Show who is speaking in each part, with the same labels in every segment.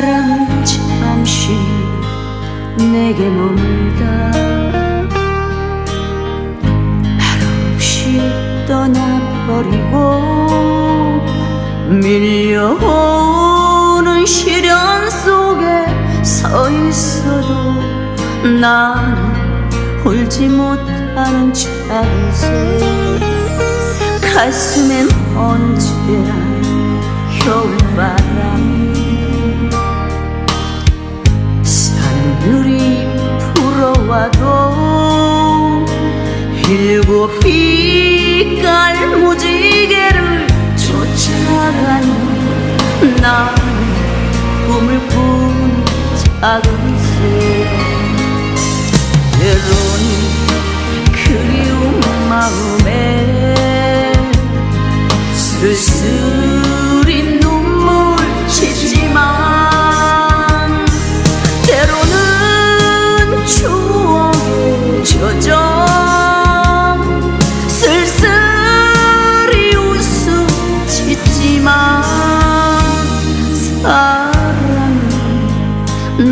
Speaker 1: 사랑 잠시 내게 머물다 말없이 떠나버리고 밀려오는 시련 속에 서 있어도 나는 울지 못하는 차세 가슴엔 언제나 겨울바람 일곱 빛깔 무지개를 쫓아가는 나는 꿈을 꾸는 작은 새 때로는 그리운 마음에 쓸쓸히 눈물 짓지만 때로는 추억에 젖어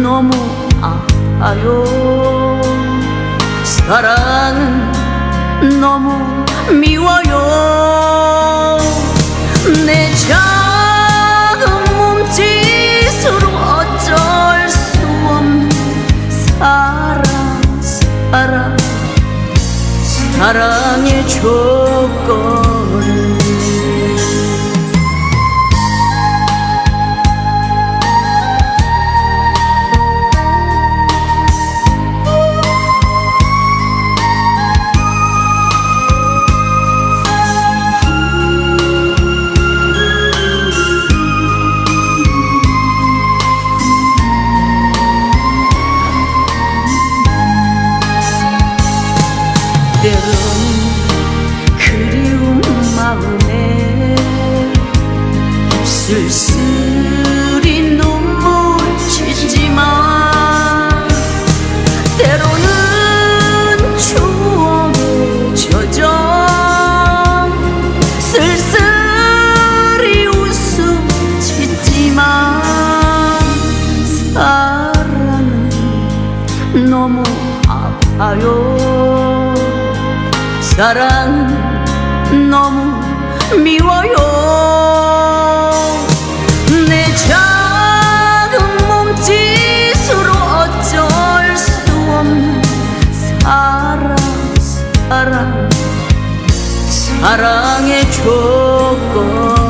Speaker 1: 너무 아파요. 사랑은 너무 미워요. 내 작은 몸짓으로 어쩔 수 없는 사랑 사랑. 사랑의 조건 때로는 그리운 마음에 쓸쓸히 눈물 짓지만 때로는 추억에 젖어 쓸쓸히 웃음 짓지만 사랑은 너무 아파요 사랑은 너무 미워요. 내 작은 몸짓으로 어쩔 수 없는 사랑 사랑. 사랑의 조건